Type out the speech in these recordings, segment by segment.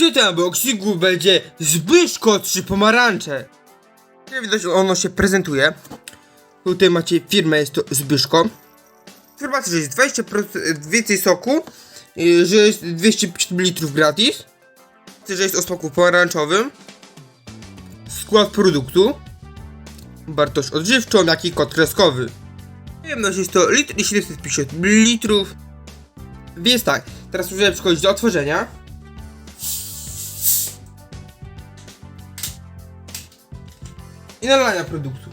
Przy tym boksiku będzie Zbyszko trzy pomarańcze. Jak widać ono się prezentuje. Tutaj macie firmę, jest to Zbyszko. Informacja, że jest 20% więcej soku, y, że jest 250 ml gratis, że jest o smaku pomarańczowym, skład produktu, wartość odżywczą, jak i kod kreskowy. Pojemność jest to litr i 750 ml. Więc tak, teraz możemy przechodzić do otworzenia. I nalania produktu.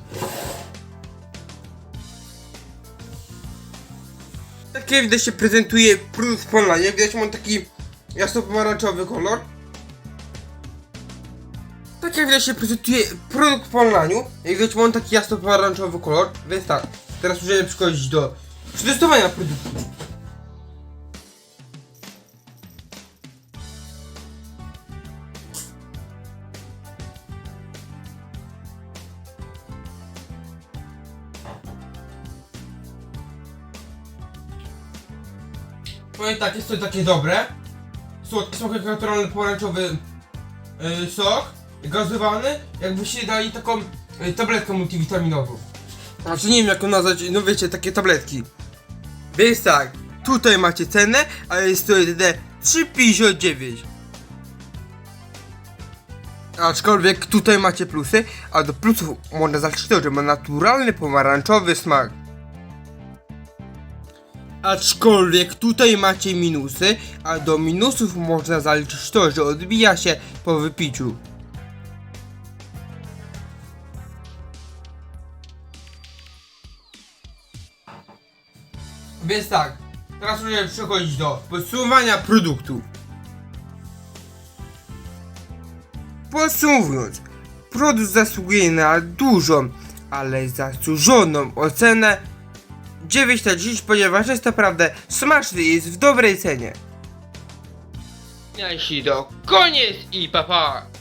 Tak jak widać się prezentuje produkt w widać ma taki jasno-pomarańczowy kolor. Tak jak widać się prezentuje produkt w. Jak widać ma on taki jasno-pomarańczowy kolor. Więc tak, teraz możemy przechodzić do przetestowania produktu. Powiem tak, jest to takie dobre. Słodki smak naturalny pomarańczowy yy, sok, gazowany, jakby się dali taką yy, tabletkę multivitaminową. Znaczy nie wiem jak ją nazwać, no wiecie, takie tabletki. Więc tak, tutaj macie cenę, a jest to jedyne 3,59. Aczkolwiek tutaj macie plusy, a do plusów można zaliczyć to, że ma naturalny pomarańczowy smak. Aczkolwiek tutaj macie minusy, a do minusów można zaliczyć to, że odbija się po wypiciu. Więc tak, teraz możemy przechodzić do podsumowania produktu. Podsumowując, produkt zasługuje na dużą, ale zasłużoną ocenę 9 na 10, ponieważ jest naprawdę smaczny i jest w dobrej cenie. Jeśli to koniec i papa! Pa.